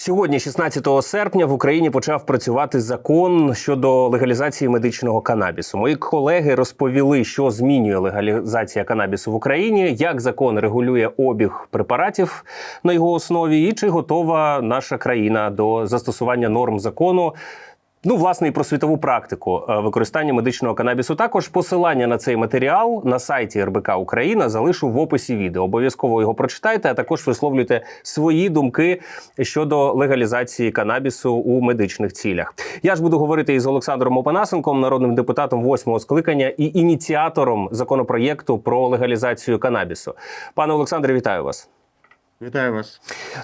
Сьогодні, 16 серпня, в Україні почав працювати закон щодо легалізації медичного канабісу. Мої колеги розповіли, що змінює легалізація канабісу в Україні, як закон регулює обіг препаратів на його основі, і чи готова наша країна до застосування норм закону. Ну, власне, і про світову практику е, використання медичного канабісу. Також посилання на цей матеріал на сайті РБК Україна залишу в описі відео. Обов'язково його прочитайте, а також висловлюйте свої думки щодо легалізації канабісу у медичних цілях. Я ж буду говорити із Олександром Опанасенком, народним депутатом восьмого скликання і ініціатором законопроєкту про легалізацію канабісу. Пане Олександре, вітаю вас. Вітаю вас.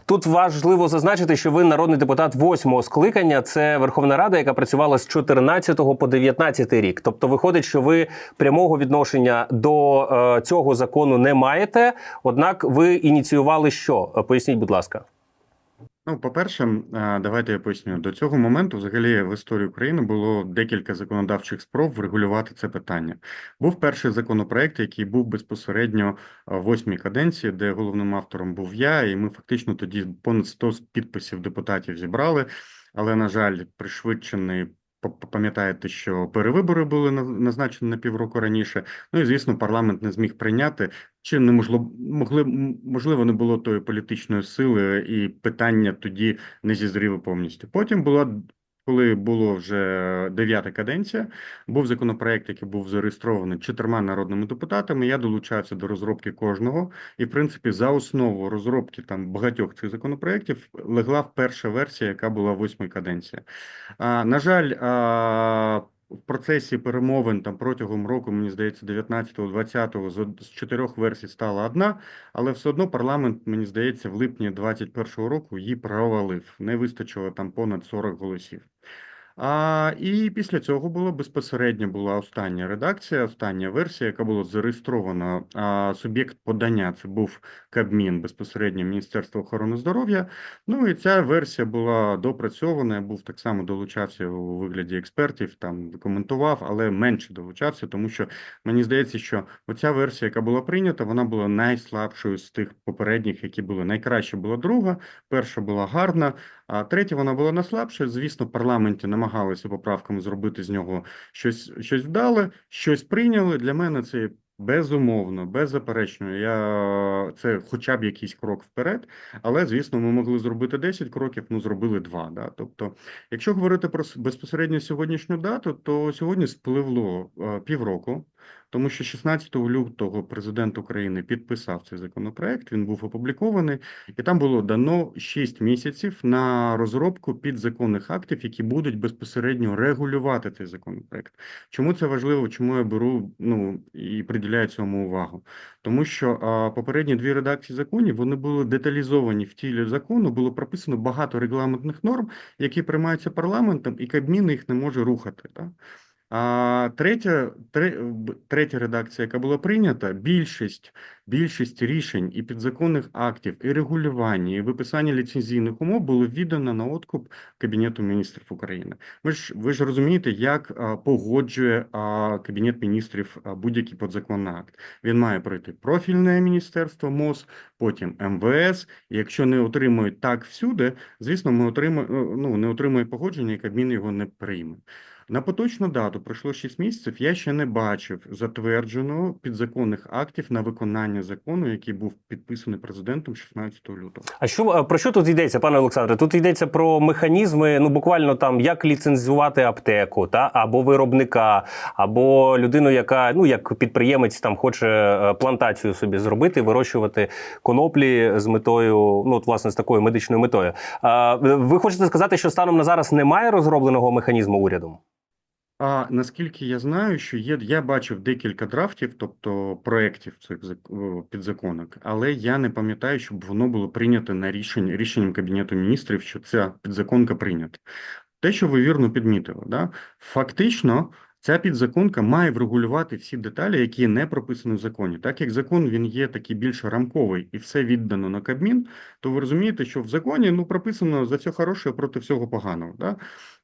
Тут важливо зазначити, що ви народний депутат восьмого скликання. Це Верховна Рада, яка працювала з 14 по 19 рік. Тобто, виходить, що ви прямого відношення до е, цього закону не маєте. Однак, ви ініціювали що? Е, Поясніть, будь ласка. Ну, по-перше, давайте я поясню. До цього моменту, взагалі, в історії України було декілька законодавчих спроб врегулювати це питання. Був перший законопроект, який був безпосередньо в восьмій каденції, де головним автором був я, і ми фактично тоді понад 100 підписів депутатів зібрали. Але, на жаль, пришвидшений пам'ятаєте, що перевибори були на- назначені на півроку раніше. Ну і звісно, парламент не зміг прийняти. Чи не можливо, могли можливо не було тої політичної сили, і питання тоді не зізріло повністю. Потім була коли було вже дев'ята каденція, був законопроект, який був зареєстрований чотирма народними депутатами. Я долучався до розробки кожного, і в принципі за основу розробки там багатьох цих законопроєктів легла перша версія, яка була восьмої каденції. А, на жаль, а, в процесі перемовин там протягом року, мені здається, 19-го, 20-го, з чотирьох версій стала одна, але все одно парламент, мені здається, в липні 21-го року її провалив. Не вистачило там понад 40 голосів. А, і після цього була безпосередньо була остання редакція, остання версія, яка була зареєстрована. А, суб'єкт подання це був Кабмін, безпосередньо Міністерство охорони здоров'я. Ну і ця версія була допрацьована. Був так само долучався у вигляді експертів, там коментував, але менше долучався, тому що мені здається, що оця версія, яка була прийнята, вона була найслабшою з тих попередніх, які були. Найкраща була друга, перша була гарна, а третя вона була найслабша. Звісно, в парламенті намагалися поправками зробити з нього щось, щось вдале, щось прийняли. Для мене це безумовно, беззаперечно. Я це хоча б якийсь крок вперед. Але звісно, ми могли зробити 10 кроків, ну зробили 2. Да? Тобто, якщо говорити про безпосередньо сьогоднішню дату, то сьогодні спливло е, півроку. Тому що 16 лютого президент України підписав цей законопроект, він був опублікований, і там було дано 6 місяців на розробку підзаконних актів, які будуть безпосередньо регулювати цей законопроект. Чому це важливо? Чому я беру ну і приділяю цьому увагу? Тому що а, попередні дві редакції законів вони були деталізовані в тілі закону, було прописано багато регламентних норм, які приймаються парламентом, і Кабмін їх не може рухати. Так? А третя, тре- третя редакція, яка була прийнята, більшість, більшість рішень і підзаконних актів, і регулювання, і виписання ліцензійних умов було віддано на откуп Кабінету міністрів України. Ви ж ви ж розумієте, як погоджує Кабінет міністрів будь-який подзаконний акт. Він має пройти профільне міністерство МОЗ, потім МВС. І якщо не отримують так всюди, звісно, ми отримаємо ну не отримує погодження, і Кабмін його не прийме. На поточну дату пройшло 6 місяців. Я ще не бачив затвердженого підзаконних актів на виконання закону, який був підписаний президентом 16 лютого. А що про що тут йдеться, пане Олександре? Тут йдеться про механізми, ну буквально там як ліцензувати аптеку, та або виробника, або людину, яка ну як підприємець там хоче е, плантацію собі зробити, вирощувати коноплі з метою, ну от, власне з такою медичною метою. А, ви хочете сказати, що станом на зараз немає розробленого механізму урядом? А наскільки я знаю, що є, я бачив декілька драфтів, тобто проєктів цих зак- підзаконок, але я не пам'ятаю, щоб воно було прийнято на рішень, рішенням Кабінету міністрів, що ця підзаконка прийнята. Те, що ви вірно підмітили, да? фактично Ця підзаконка має врегулювати всі деталі, які не прописані в законі. Так як закон він є такий більш рамковий і все віддано на Кабмін, то ви розумієте, що в законі ну прописано за все хороше проти всього поганого. Да?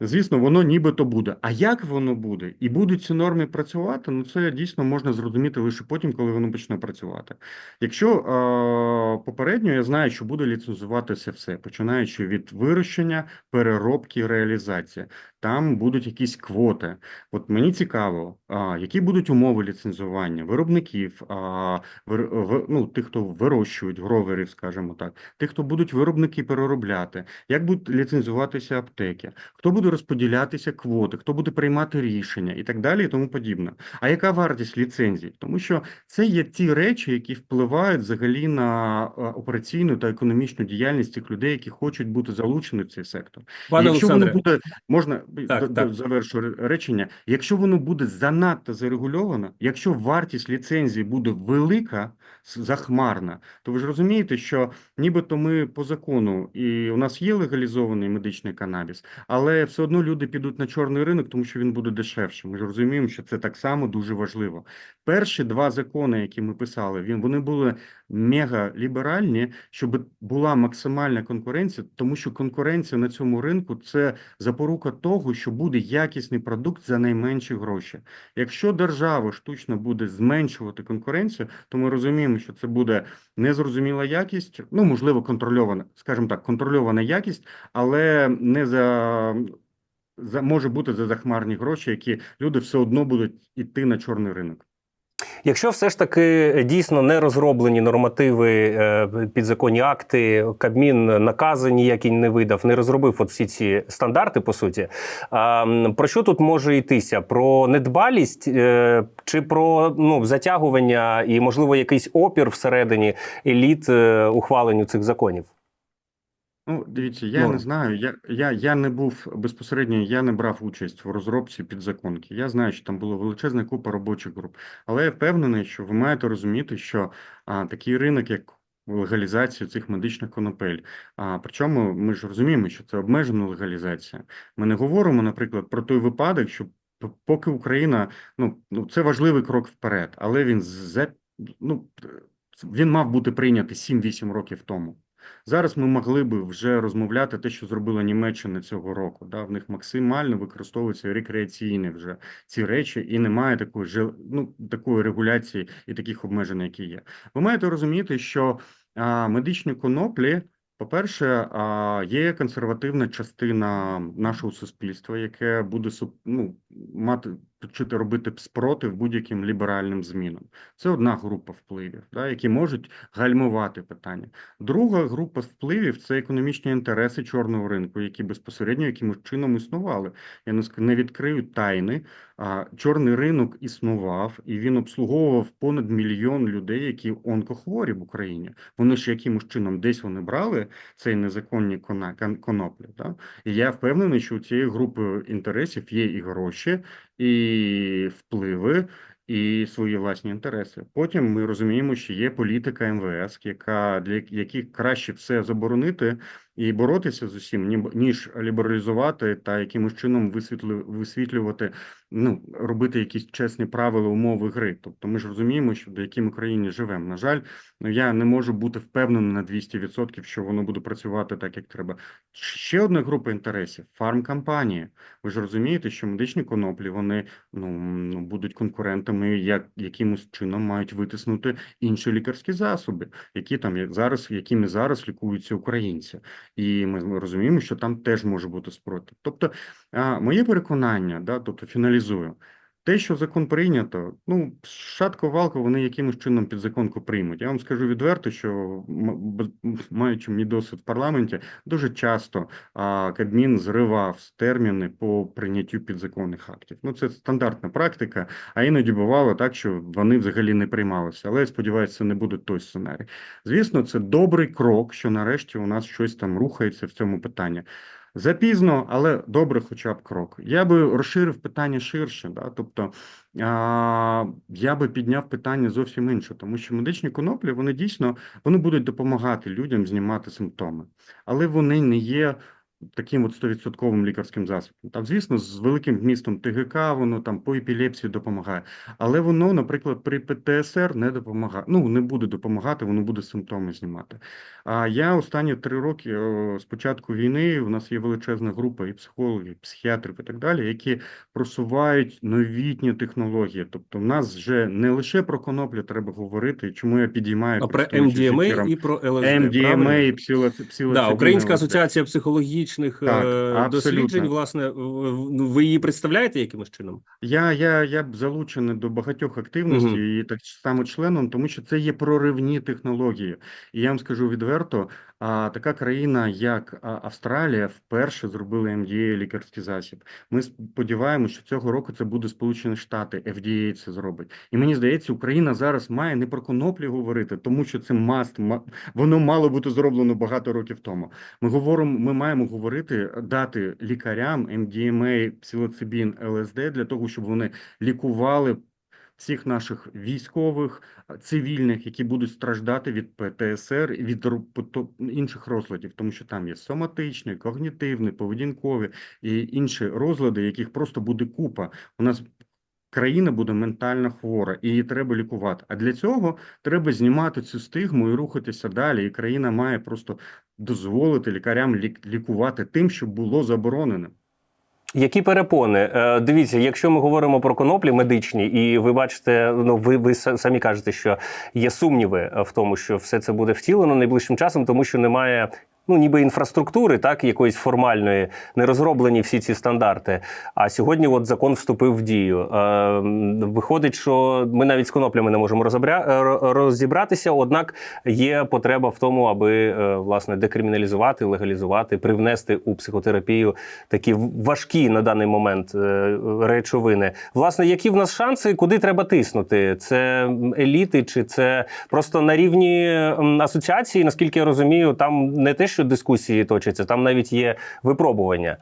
Звісно, воно нібито буде. А як воно буде? І будуть ці норми працювати? Ну це дійсно можна зрозуміти лише потім, коли воно почне працювати. Якщо е, попередньо я знаю, що буде ліцензуватися все, починаючи від вирощення, переробки, реалізації. Там будуть якісь квоти. От мені цікаво, а, які будуть умови ліцензування виробників, а, вир, в, ну, тих, хто вирощують гроверів, скажімо так, тих, хто будуть виробники переробляти, як будуть ліцензуватися аптеки, хто буде розподілятися квоти, хто буде приймати рішення і так далі, і тому подібне. А яка вартість ліцензій? Тому що це є ті речі, які впливають взагалі на операційну та економічну діяльність тих людей, які хочуть бути залучені в цей сектор. Пане Якщо Олександре, воно буде можна Так, завершу речення. Якщо воно буде занадто зарегульовано, якщо вартість ліцензії буде велика, захмарна, то ви ж розумієте, що нібито ми по закону і у нас є легалізований медичний канабіс, але все одно люди підуть на чорний ринок, тому що він буде дешевше. Ми ж розуміємо, що це так само дуже важливо. Перші два закони, які ми писали, він вони були мега ліберальні, щоб була максимальна конкуренція, тому що конкуренція на цьому ринку це запорука того, що буде якісний продукт за найменші гроші. Якщо держава штучно буде зменшувати конкуренцію, то ми розуміємо, що це буде незрозуміла якість, ну можливо, контрольована, скажімо так, контрольована якість, але не за. За може бути за захмарні гроші, які люди все одно будуть йти на чорний ринок. Якщо все ж таки дійсно не розроблені нормативи, е, підзаконні акти, Кабмін накази ніякі не видав, не розробив от всі ці стандарти, по суті. Про що тут може йтися? Про недбалість е, чи про ну, затягування і, можливо, якийсь опір всередині еліт е, ухваленню цих законів? Ну, дивіться, я Ну. не знаю. Я, я, я не був безпосередньо, я не брав участь в розробці підзаконки. Я знаю, що там була величезна купа робочих груп. Але я впевнений, що ви маєте розуміти, що а, такий ринок, як легалізація цих медичних конопель. А причому ми ж розуміємо, що це обмежена легалізація. Ми не говоримо, наприклад, про той випадок, що поки Україна, ну, ну це важливий крок вперед, але він за, ну, він мав бути прийнятий 7-8 років тому. Зараз ми могли би вже розмовляти те, що зробила Німеччина цього року. Да? В них максимально використовуються рекреаційні вже ці речі, і немає такої ну, такої регуляції і таких обмежень, які є. Ви маєте розуміти, що а, медичні коноплі, по-перше, а, є консервативна частина нашого суспільства, яке буде ну, мати вчити робити спротив будь-яким ліберальним змінам. Це одна група впливів, да, які можуть гальмувати питання. Друга група впливів це економічні інтереси чорного ринку, які безпосередньо якимось чином існували. Я не відкрию тайни. А чорний ринок існував, і він обслуговував понад мільйон людей, які онкохворі в Україні. Вони ж якимось чином десь вони брали цей незаконні коноплі. Да? І я впевнений, що у цієї групи інтересів є і гроші, і впливи, і свої власні інтереси. Потім ми розуміємо, що є політика МВС, яка для яких краще все заборонити і боротися з усім, ні- ніж лібералізувати та якимось чином висвітлю, висвітлювати, ну робити якісь чесні правила умови гри. Тобто ми ж розуміємо, що до якій ми країні живемо. На жаль, ну я не можу бути впевнений на 200%, що воно буде працювати так, як треба. Ще одна група інтересів фармкомпанії. Ви ж розумієте, що медичні коноплі вони ну, ну будуть конкурентами, як якимось чином мають витиснути інші лікарські засоби, які там як зараз, якими зараз лікуються українці. І ми розуміємо, що там теж може бути спротив. Тобто, моє переконання, да, тобто фіналізую. Те, що закон прийнято, ну шатко валко вони якимось чином підзаконку приймуть. Я вам скажу відверто, що маючи мій досвід в парламенті, дуже часто а, Кабмін зривав терміни по прийняттю підзаконних актів. Ну це стандартна практика, а іноді бувало так, що вони взагалі не приймалися. Але я сподіваюся, це не буде той сценарій. Звісно, це добрий крок, що нарешті у нас щось там рухається в цьому питанні. Запізно, але добре, хоча б крок. Я би розширив питання ширше, да? тобто а, я би підняв питання зовсім інше, тому що медичні коноплі вони дійсно вони будуть допомагати людям знімати симптоми, але вони не є таким от 100% лікарським засобом. Там, звісно, з великим вмістом ТГК воно там по епілепсії допомагає, але воно, наприклад, при ПТСР не допомагає. Ну, не буде допомагати, воно буде симптоми знімати. А я останні три роки з початку війни у нас є величезна група і психологів, і психіатрів і так далі, які просувають новітні технології. Тобто, в нас вже не лише про коноплю треба говорити, чому я підіймаю А про МДМА і про ЛСД. Правильно? і псило, Да, Українська асоціація психологічних Так, е, досліджень. Власне, ну, ви її представляєте якимось чином? Я, я, я б залучений до багатьох активностей Мгм. і так само членом, тому що це є проривні технології. І я вам скажу відверто, а, така країна, як Австралія, вперше зробила MDA лікарський засіб. Ми сподіваємося, що цього року це буде Сполучені Штати, FDA це зробить. І мені здається, Україна зараз має не про коноплі говорити, тому що це маст, ма- воно мало бути зроблено багато років тому. Ми говоримо, ми маємо говорити, дати лікарям МДМА, псилоцибін, ЛСД для того, щоб вони лікували всіх наших військових, цивільних, які будуть страждати від ПТСР і від інших розладів, тому що там є соматичні, когнітивні, поведінкові і інші розлади, яких просто буде купа. У нас країна буде ментально хвора, і її треба лікувати. А для цього треба знімати цю стигму і рухатися далі. І країна має просто дозволити лікарям лікувати тим, що було заборонено. Які перепони? Е, Дивіться, якщо ми говоримо про коноплі медичні, і ви бачите, ну ви, ви самі кажете, що є сумніви в тому, що все це буде втілено найближчим часом, тому що немає. Ну, ніби інфраструктури, так якоїсь формальної, не розроблені всі ці стандарти. А сьогодні от закон вступив в дію. Е, виходить, що ми навіть з коноплями не можемо е, розібратися. Однак є потреба в тому, аби е, власне декриміналізувати, легалізувати, привнести у психотерапію такі важкі на даний момент е, речовини. Власне, які в нас шанси, куди треба тиснути? Це еліти, чи це просто на рівні асоціації? Наскільки я розумію, там не те, що дискусії точаться, там навіть є випробування.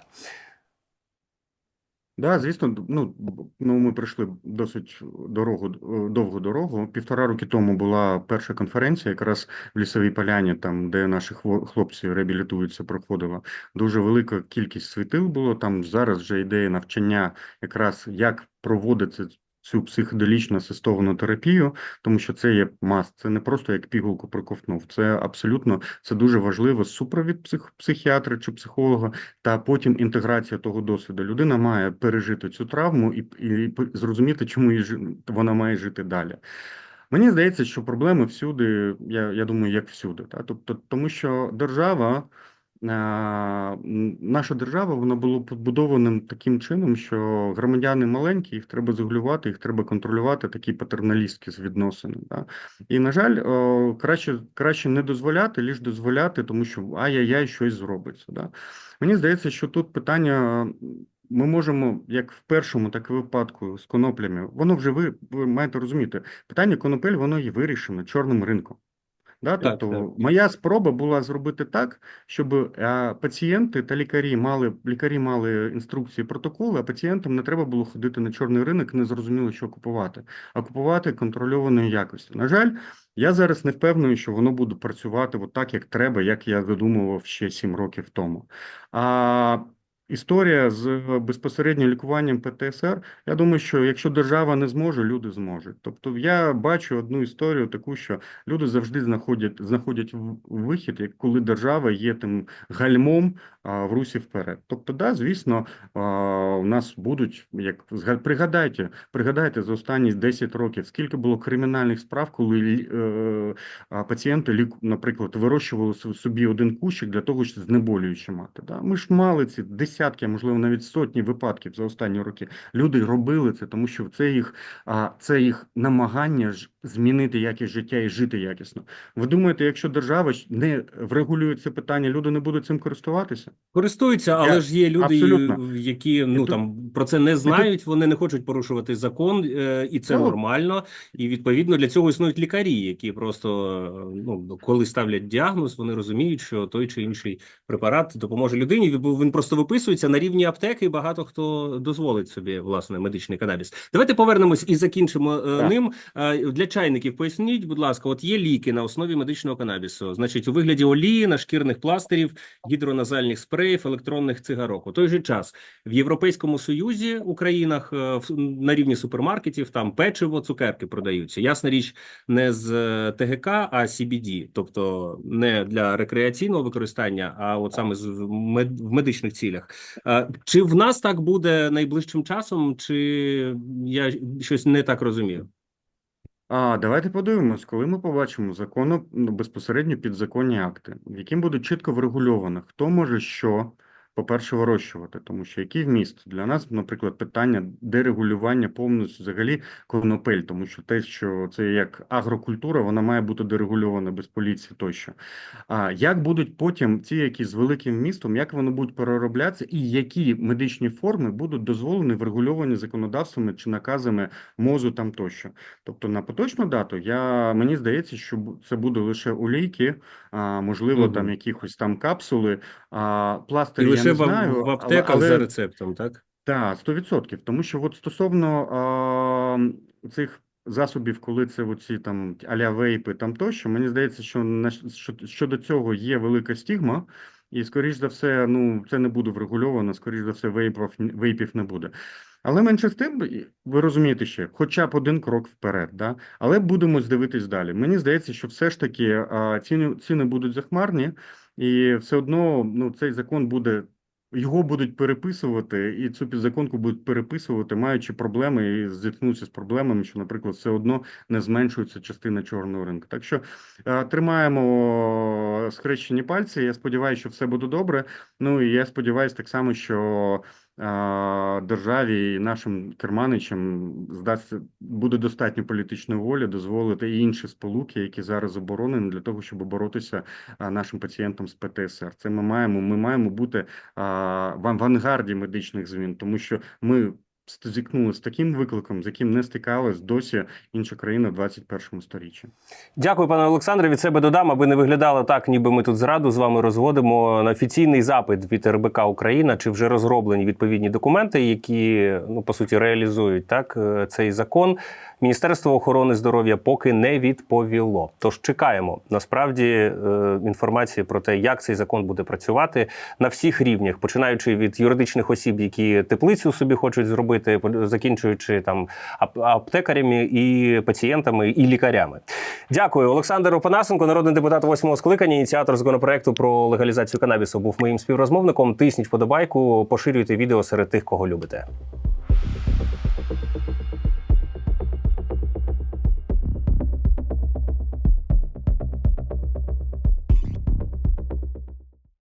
Да, звісно, ну, ну ми пройшли досить дорогу, е, довгу дорогу. Півтора роки тому була перша конференція, якраз в Лісовій Поляні, там, де наші хлопці реабілітуються, проходила. Дуже велика кількість світил було. Там зараз вже ідея навчання, якраз як проводити цю психоделічну асистовану терапію, тому що це є маст, це не просто як пігулку проковтнув. Це абсолютно це дуже важливо. Супровід псих, психіатра чи психолога та потім інтеграція того досвіду. Людина має пережити цю травму і, і зрозуміти, чому жи- вона має жити далі. Мені здається, що проблеми всюди, я, я думаю, як всюди. Та? Тобто, тому що держава, наша держава, вона була побудованим таким чином, що громадяни маленькі, їх треба зрегулювати, їх треба контролювати, такі патерналістські відносини. Та? І, на жаль, о, краще, краще не дозволяти, ліж дозволяти, тому що ай-яй-яй, щось зробиться. Да? Мені здається, що тут питання. Ми можемо, як в першому, так і випадку з коноплями, воно вже ви, ви маєте розуміти, питання конопель, воно є вирішено чорним ринком. Да? Так, Тобто, так. моя спроба була зробити так, щоб е, пацієнти та лікарі мали лікарі мали інструкції, протоколи, а пацієнтам не треба було ходити на чорний ринок, не зрозуміло, що купувати, а купувати контрольованої якості. На жаль, я зараз не впевнений, що воно буде працювати от так, як треба, як я задумував ще сім років тому. А історія з безпосередньо лікуванням ПТСР, я думаю, що якщо держава не зможе, люди зможуть. Тобто я бачу одну історію таку, що люди завжди знаходять знаходять вихід, як коли держава є тим гальмом а, в русі вперед. Тобто, да, звісно, у нас будуть, як пригадайте, пригадайте за останні 10 років, скільки було кримінальних справ, коли е, пацієнти, наприклад, вирощували собі один кущик для того, щоб знеболюючи мати. Да? Ми ж мали ці десятки, а можливо навіть сотні випадків за останні роки. Люди робили це, тому що це їх, а, це їх намагання ж змінити якість життя і жити якісно. Ви думаєте, якщо держава не врегулює це питання, люди не будуть цим користуватися? Користуються, але Я- ж є люди, абсолютно. які ну тут- там про це не знають, вони не хочуть порушувати закон, е, і це Ну. нормально. І відповідно для цього існують лікарі, які просто е, ну коли ставлять діагноз, вони розуміють, що той чи інший препарат допоможе людині. Бо він просто виписує. прописується на рівні аптеки. Багато хто дозволить собі власне медичний канабіс. Давайте повернемось і закінчимо е, Так. ним. Е, Для чайників поясніть, будь ласка, от є ліки на основі медичного канабісу, значить, у вигляді олії, нашкірних пластирів, гідроназальних спреїв, електронних цигарок. У той же час в Європейському Союзі у країнах е, на рівні супермаркетів там печиво, цукерки продаються. Ясна річ, не з е, ТГК, а CBD, тобто не для рекреаційного використання, а от саме в мед- в медичних цілях. Чи в нас так буде найближчим часом, чи я щось не так розумію? А давайте подивимось, коли ми побачимо закону ну, безпосередньо підзаконні акти, яким буде чітко врегульовано, хто може що, по-перше, вирощувати, тому що який вміст для нас, наприклад, питання дерегулювання повністю взагалі конопель, тому що те, що це як агрокультура, вона має бути дерегульована без поліції тощо. А як будуть потім ті, які з великим вмістом, як вони будуть перероблятися, і які медичні форми будуть дозволені врегульовані законодавствами чи наказами МОЗу там тощо. Тобто на поточну дату я мені здається, що це буде лише олійки, а можливо, Мгм. там якихось там капсули, а пластирі лише в, знаю, в аптеках але, за рецептом, так? так, 100%. Тому що от стосовно а, цих засобів, коли це оці там а-ля вейпи там тощо, мені здається, що на що, щодо цього є велика стігма, і скоріш за все, ну це не буде врегульовано, скоріш за все, вейпів, вейпів не буде. Але менше з тим, ви розумієте ще, хоча б один крок вперед, да? але будемо дивитись далі. Мені здається, що все ж таки ціни, ціни будуть захмарні, і все одно ну, цей закон буде його будуть переписувати, і цю підзаконку будуть переписувати, маючи проблеми і зіткнуться з проблемами, що, наприклад, все одно не зменшується частина чорного ринку. Так що тримаємо скрещені пальці. Я сподіваюся, що все буде добре. Ну і я сподіваюся так само, що державі і нашим керманичам здасться буде достатньо політичної волі дозволити і інші сполуки, які зараз заборонені, для того, щоб боротися нашим пацієнтам з ПТСР. Це ми маємо. Ми маємо бути в авангарді медичних змін, тому що ми зіткнулися з таким викликом, з яким не стикалась досі інша країна в 21 сторіччі. Дякую, пане Олександре. Від себе додам, аби не виглядало так, ніби ми тут зраду з вами розводимо на офіційний запит від РБК Україна. Чи вже розроблені відповідні документи, які ну по суті реалізують так е, цей закон? Міністерство охорони здоров'я поки не відповіло. Тож чекаємо насправді е, інформації про те, як цей закон буде працювати на всіх рівнях, починаючи від юридичних осіб, які теплицю собі хочуть зробити, закінчуючи там ап- аптекарями і пацієнтами і лікарями. Дякую, Олександр Опанасенко, народний депутат восьмого скликання, ініціатор законопроекту про легалізацію канабісу, був моїм співрозмовником. Тисніть подобайку, поширюйте відео серед тих, кого любите.